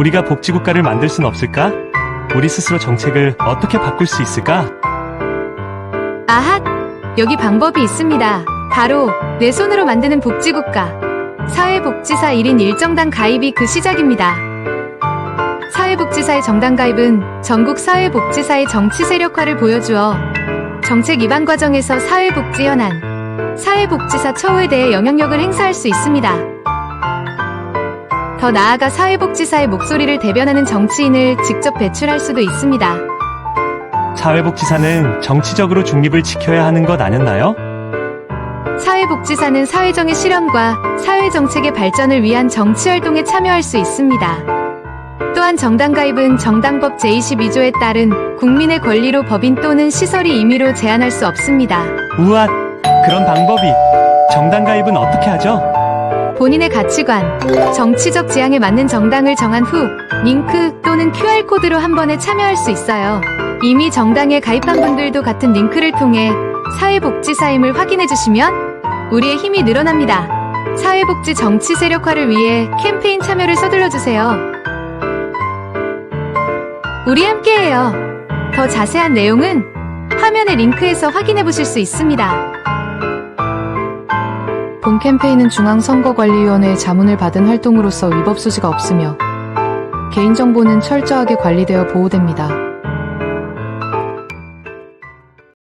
우리가 복지국가를 만들 순 없을까? 우리 스스로 정책을 어떻게 바꿀 수 있을까? 아핫! 여기 방법이 있습니다. 바로 내 손으로 만드는 복지국가. 사회복지사 1인 1정당 가입이 그 시작입니다. 사회복지사의 정당 가입은 전국 사회복지사의 정치 세력화를 보여주어 정책 입안 과정에서 사회복지 현안, 사회복지사 처우에 대해 영향력을 행사할 수 있습니다. 더 나아가 사회복지사의 목소리를 대변하는 정치인을 직접 배출할 수도 있습니다. 사회복지사는 정치적으로 중립을 지켜야 하는 것 아니었나요? 사회복지사는 사회정의 실현과 사회정책의 발전을 위한 정치활동에 참여할 수 있습니다. 또한 정당 가입은 정당법 제22조에 따른 국민의 권리로 법인 또는 시설이 임의로 제한할 수 없습니다. 우와, 그런 방법이. 정당 가입은 어떻게 하죠? 본인의 가치관, 정치적 지향에 맞는 정당을 정한 후 링크 또는 QR코드로 한 번에 참여할 수 있어요. 이미 정당에 가입한 분들도 같은 링크를 통해 사회복지사임을 확인해 주시면 우리의 힘이 늘어납니다. 사회복지 정치 세력화를 위해 캠페인 참여를 서둘러 주세요. 우리 함께해요. 더 자세한 내용은 화면의 링크에서 확인해 보실 수 있습니다. 본 캠페인은 중앙선거관리위원회의 자문을 받은 활동으로서 위법 소지가 없으며 개인정보는 철저하게 관리되어 보호됩니다.